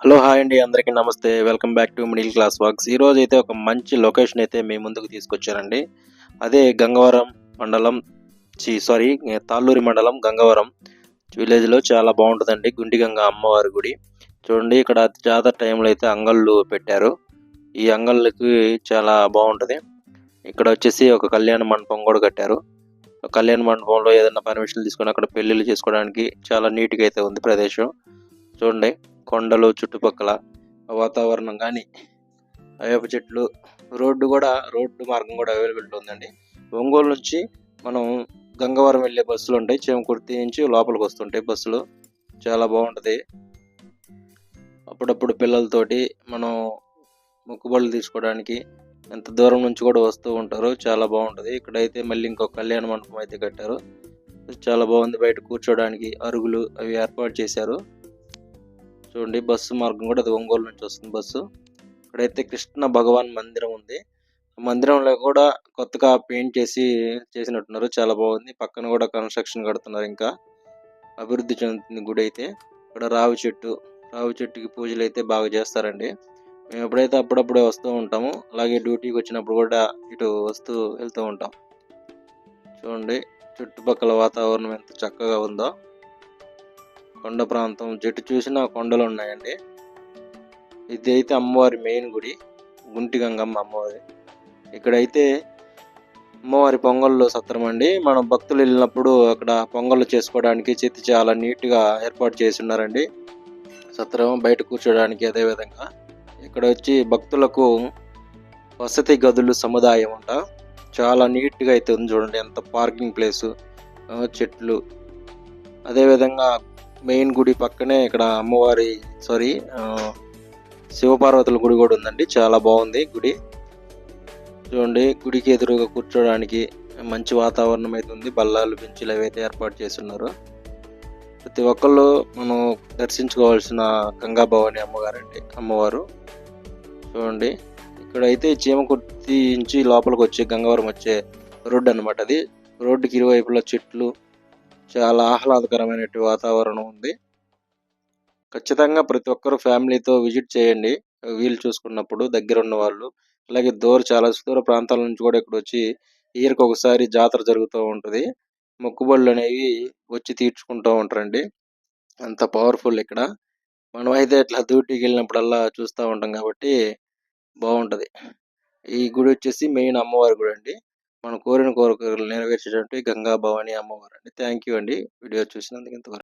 Hello hi అండి. అందరికీ నమస్తే. Welcome back to middle class walks. ఈ రోజు అయితే ఒక మంచి లొకేషన్ అయితే మీ ముందుకు తీసుకొచ్చానండి. అదే గంగవరం మండలం చి సారీ తాళ్ళూరి మండలం గంగవరం విలేజ్లో చాలా బాగుంటుందండి. గుండిగంగ అమ్మవారి గుడి. చూడండి ఇక్కడ జాతర టైంలో అయితే అంగళ్ళు పెట్టారు. ఈ అంగళ్ళకి చాలా బాగుంటుంది. ఇక్కడ వచ్చేసి ఒక కళ్యాణ మండపం కూడా కట్టారు. కళ్యాణ మండపంలో ఏదైనా పర్మిషన్ తీసుకొని అక్కడ పెళ్ళిళ్ళు చేసుకోవడానికి చాలా నీట్గా అయితే ఉంది ప్రదేశం. చూడండి. కొండలు చుట్టుపక్కల వాతావరణం కానీ వేప చెట్లు రోడ్డు కూడా రోడ్డు మార్గం కూడా అవైలబిలిటీ ఉందండి. ఒంగోలు నుంచి మనం గంగవరం వెళ్ళే బస్సులు ఉంటాయి. చేమకుర్తి నుంచి లోపలికి వస్తుంటాయి బస్సులు. చాలా బాగుంటుంది. అప్పుడప్పుడు పిల్లలతోటి మనం మొక్కుబళ్ళు తీసుకోవడానికి ఎంత దూరం నుంచి కూడా వస్తూ ఉంటారు చాలా బాగుంటుంది. ఇక్కడైతే మళ్ళీ ఇంకో కళ్యాణ మండపం అయితే కట్టారు. చాలా బాగుంది. బయట కూర్చోడానికి అరుగులు అవి ఏర్పాటు చేశారు. చూడండి బస్సు మార్గం కూడా అది ఒంగోలు నుంచి వస్తుంది బస్సు. ఇక్కడైతే కృష్ణ భగవాన్ మందిరం ఉంది. మందిరంలో కూడా కొత్తగా పెయింట్ చేసి చేసినట్టున్నారు. చాలా బాగుంది. పక్కన కూడా కన్స్ట్రక్షన్ కడుతున్నారు ఇంకా. అభివృద్ధి చెందుతుంది గుడి అయితే. ఇక్కడ రావి చెట్టు రావి చెట్టుకి పూజలు అయితే బాగా చేస్తారండి. మేము ఎప్పుడైతే అప్పుడప్పుడే వస్తూ ఉంటాము అలాగే డ్యూటీకి వచ్చినప్పుడు కూడా ఇటు వస్తూ వెళ్తూ ఉంటాం. చూడండి చుట్టుపక్కల వాతావరణం ఎంత చక్కగా ఉందో. కొండ ప్రాంతం జట్టు చూసినా కొండలు ఉన్నాయండి. ఇది అయితే అమ్మవారి మెయిన్ గుడి గుంటి గంగమ్మ అమ్మవారి. ఇక్కడైతే అమ్మవారి పొంగల్లో సత్రం అండి. మనం భక్తులు వెళ్ళినప్పుడు అక్కడ పొంగళ్ళు చేసుకోవడానికి చేతి చాలా నీట్గా ఏర్పాటు చేసి ఉన్నారండి సత్రం బయట కూర్చోడానికి అదేవిధంగా ఇక్కడ వచ్చి భక్తులకు వసతి గదులు సముదాయం అంట. చాలా నీట్గా అయితే ఉంది చూడండి ఎంత పార్కింగ్ ప్లేసు చెట్లు. అదేవిధంగా మెయిన్ గుడి పక్కనే ఇక్కడ అమ్మవారి సారీ శివపార్వతుల గుడి కూడా ఉందండి. చాలా బాగుంది గుడి. చూడండి గుడికి ఎదురుగా కూర్చోడానికి మంచి వాతావరణం అయితే ఉంది. బల్లాలు బెంచులు అవైతే ఏర్పాటు చేస్తున్నారు. ప్రతి ఒక్కళ్ళు మనం దర్శించుకోవాల్సిన గంగా భవాని అమ్మగారండి అమ్మవారు. చూడండి ఇక్కడైతే చీమకుర్తి నుంచి లోపలికి వచ్చే గంగవరం వచ్చే రోడ్డు అనమాట అది. రోడ్డుకి ఇరువైపులా చెట్లు చాలా ఆహ్లాదకరమైన వాతావరణం ఉంది. ఖచ్చితంగా ప్రతి ఒక్కరు ఫ్యామిలీతో విజిట్ చేయండి. వీలు చూసుకున్నప్పుడు దగ్గర ఉన్న వాళ్ళు అలాగే దూర చాలా సుదూర ప్రాంతాల నుంచి కూడా ఇక్కడ వచ్చి ఇయర్కి ఒకసారి జాతర జరుగుతూ ఉంటుంది. మొక్కుబళ్ళు అనేవి వచ్చి తీర్చుకుంటూ ఉంటారండి. అంత పవర్ఫుల్ ఇక్కడ. మనం అయితే ఇట్లా డ్యూటీకి వెళ్ళినప్పుడల్లా చూస్తూ ఉంటాం కాబట్టి బాగుంటుంది. ఈ గుడి వచ్చేసి మెయిన్ అమ్మవారి గుడి అండి మనం కోరిన కోరికలు నెరవేర్చేటువంటి గంగా భవాని అమ్మవారు అండి. థ్యాంక్ యూ అండి. వీడియో చూసినందుకు ఇంతవరకు.